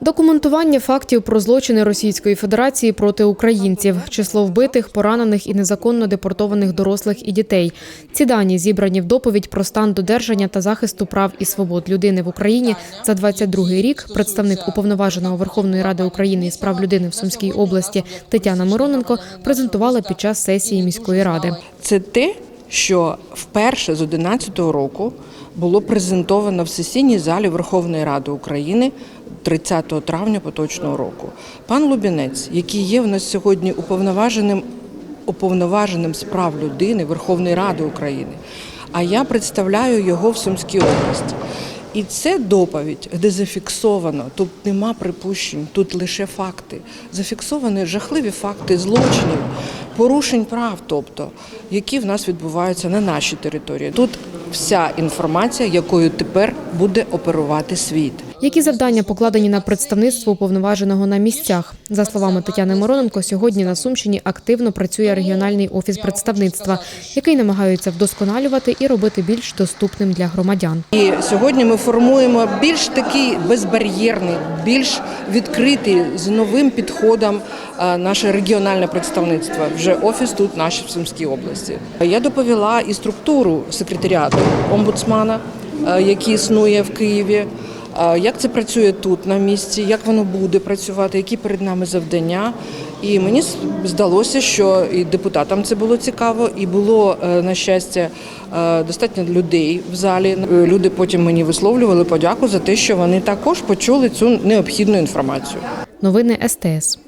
Документування фактів про злочини Російської Федерації проти українців, число вбитих, поранених і незаконно депортованих дорослих і дітей. Ці дані зібрані в доповідь про стан додержання та захисту прав і свобод людини в Україні за 22 рік. Представник уповноваженого Верховної Ради України із прав людини в Сумській області Тетяна Мироненко презентувала під час сесії міської ради. Це те, що вперше з 2011 року було презентовано в сесійній залі Верховної Ради України 30 травня поточного року. Пан Лубінець, який є в нас сьогодні уповноваженим уповноваженим з прав людини Верховної Ради України, а я представляю його в Сумській області. І це доповідь, де зафіксовано, тут нема припущень, тут лише факти. Зафіксовані жахливі факти злочинів, порушень прав, тобто, які в нас відбуваються на нашій території. Тут вся інформація, якою тепер буде оперувати світ. Які завдання покладені на представництво уповноваженого на місцях? За словами Тетяни Мироненко, сьогодні на Сумщині активно працює регіональний офіс представництва, який намагаються вдосконалювати і робити більш доступним для громадян. І сьогодні ми формуємо більш такий безбар'єрний, більш відкритий з новим підходом наше регіональне представництво. Вже офіс тут наш в Сумській області. Я доповіла і структуру секретаріату омбудсмана, який існує в Києві. Як це працює тут на місці, як воно буде працювати, які перед нами завдання. І мені здалося, що і депутатам це було цікаво, і було е, на щастя е, достатньо людей в залі. Е, Люди потім мені висловлювали подяку за те, що вони також почули цю необхідну інформацію. Новини СТС.